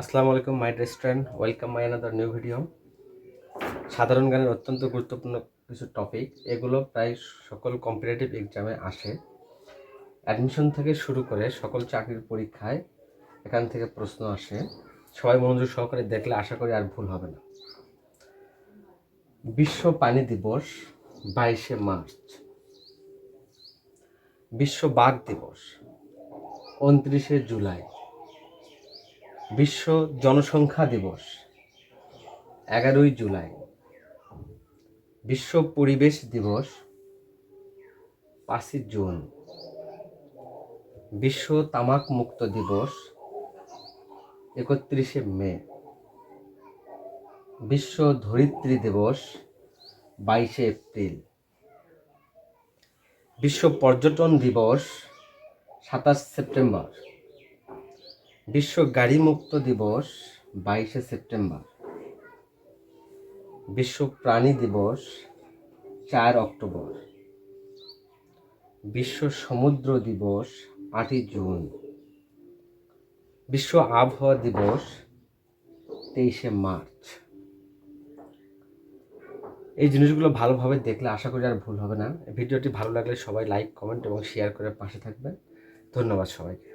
আসসালামু আলাইকুম, my restaurant welcome my another new video সাধারণ জ্ঞানের অত্যন্ত গুরুত্বপূর্ণ কিছু টপিক এগুলো প্রায় সকল কম্পিটিটিভ এক্সামে আসে। অ্যাডমিশন থেকে শুরু করে সকল চাকরির পরীক্ষায় এখান থেকে প্রশ্ন আসে। সবাই মনোযোগ সহকারে দেখলে আশা করি আর ভুল হবে না। বিশ্ব পানি দিবস বাইশে মার্চ। বিশ্ব বাঘ দিবস, উনত্রিশে জুলাই। বিশ্ব জনসংখ্যা দিবস, এগারোই জুলাই। বিশ্ব পরিবেশ দিবস, পাঁচই জুন। বিশ্ব তামাক মুক্ত দিবস, একত্রিশে মে। বিশ্ব ধরিত্রী দিবস, বাইশে এপ্রিল। বিশ্ব পর্যটন দিবস, সাতাশ সেপ্টেম্বর। বিশ্ব গাড়ি মুক্ত দিবস বাইশে সেপ্টেম্বর। বিশ্ব প্রাণী দিবস চার অক্টোবর। বিশ্ব সমুদ্র দিবস আটই জুন। বিশ্ব আবহাওয়া দিবস তেইশে মার্চ। এই জিনিসগুলো ভালোভাবে দেখলে আশা করি আর ভুল হবে না। ভিডিওটি ভালো লাগলে সবাই লাইক, কমেন্ট এবং শেয়ার করে পাশে থাকবেন। ধন্যবাদ সবাইকে।